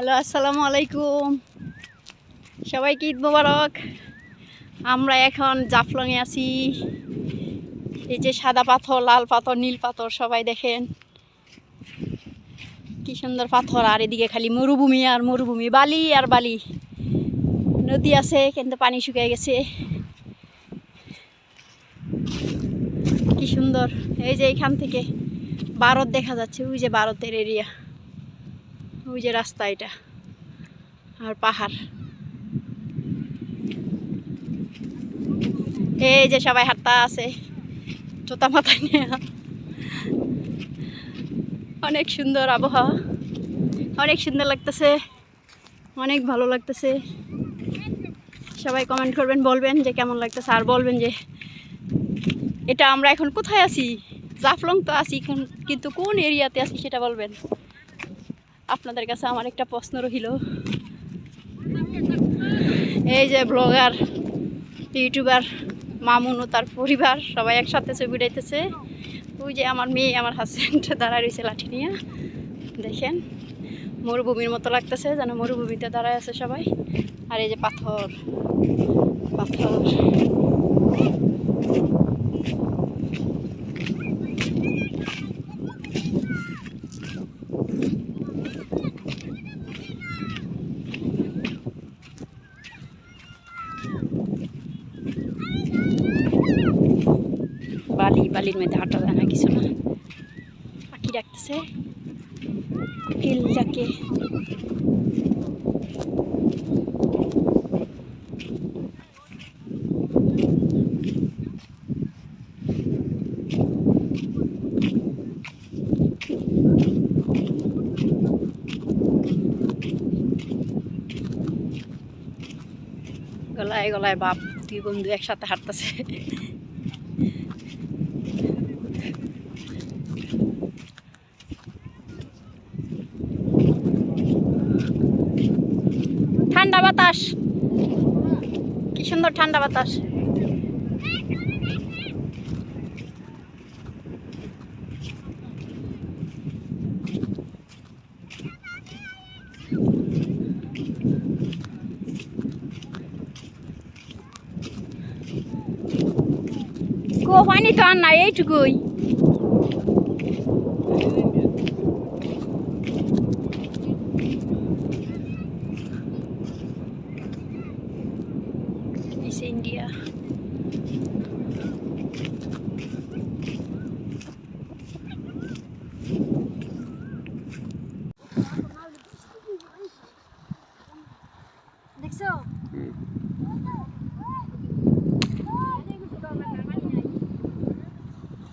Hello, আসসালামু আলাইকুম। সবাইকে ঈদ মোবারক? আমরা এখন জাফলংয়ে আছি। এই যে সাদা পাথর, লাল পাথর, নীল পাথর সবাই দেখেন। কি সুন্দর পাথর, আর এদিকে খালি মরুভূমি আর মরুভূমি, বালি আর বালি। নদী আছে, কিন্তু পানি শুকিয়ে গেছে। কি সুন্দর। এই যে এখান থেকে ভারত দেখা যাচ্ছে, ওই যে ভারতের এরিয়া ওই যে রাস্তা এটা আর পাহাড়। এই যে সবাই হাঁটতা আছে, জোতা মাথায় নিয়ে। অনেক সুন্দর আবহাওয়া, অনেক সুন্দর লাগতেছে, অনেক ভালো লাগতেছে। সবাই কমেন্ট করবেন, বলবেন যে কেমন লাগতেছে, আর বলবেন যে এটা আমরা এখন কোথায় আছি? জাফলং তো আছি, কোন- কিন্তু কোন এরিয়াতে আছি সেটা বলবেন। আপনাদের কাছে আমার একটা প্রশ্ন রহিল এই যে ব্লগার, ইউটিউবার মামুন ও তার পরিবার, সবাই একসাথে ছবি উঠাইতেছে ওই যে আমার মেয়ে, আমার হাজব্যান্ড দাঁড়ায় রয়েছে লাঠি নিয়ে। দেখেন, মরুভূমির মতো লাগতেছে, যেন মরুভূমিতে দাঁড়ায় আছে সবাই। আর এই যে পাথর পাথর। বালি, বালির মধ্যে হাঁটা যায় না, কিছু না। পাখি ডাকতেছে। কোকিল ডাকে। গলায় গলায় বাপ, দুই বন্ধু একসাথে হাঁটতেছে। ঠান্ডা বাতাস। কি সুন্দর ঠান্ডা বাতাস। পানি তো আর নাই এইটুকুই।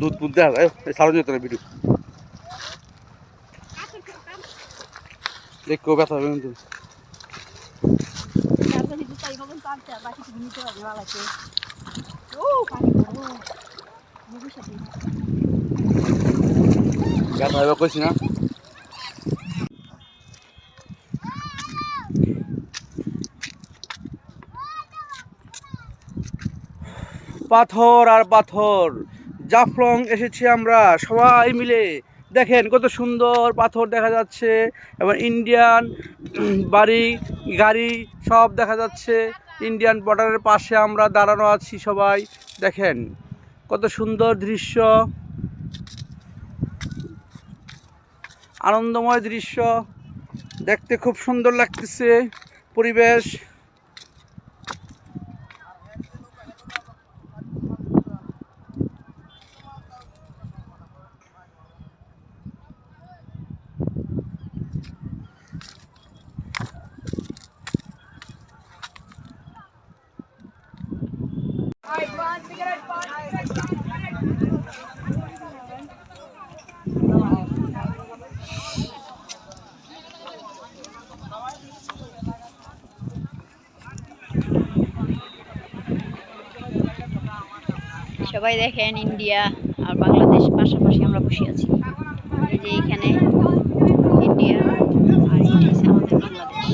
দুধ দুধ এই সারা যেত না ভিডিও দেখ ব্যথা হবে কিন্তু. Oh, পাথর আর পাথর জাফলং এসেছি আমরা, সবাই মিলে। দেখেন কত সুন্দর পাথর দেখা যাচ্ছে, এবং ইন্ডিয়ান বাড়ি, গাড়ি সব দেখা যাচ্ছে। ইন্ডিয়ান বর্ডারের পাশে আমরা দাঁড়ানো আছি সবাই, দেখেন কত সুন্দর দৃশ্য। আনন্দময় দৃশ্য, দেখতে খুব সুন্দর লাগতেছে, পরিবেশ। সবাই দেখেন ইন্ডিয়া আর বাংলাদেশ পাশাপাশি আমরা বসে আছি। এই যে এখানে ইন্ডিয়া আর এটা আমাদের বাংলাদেশ।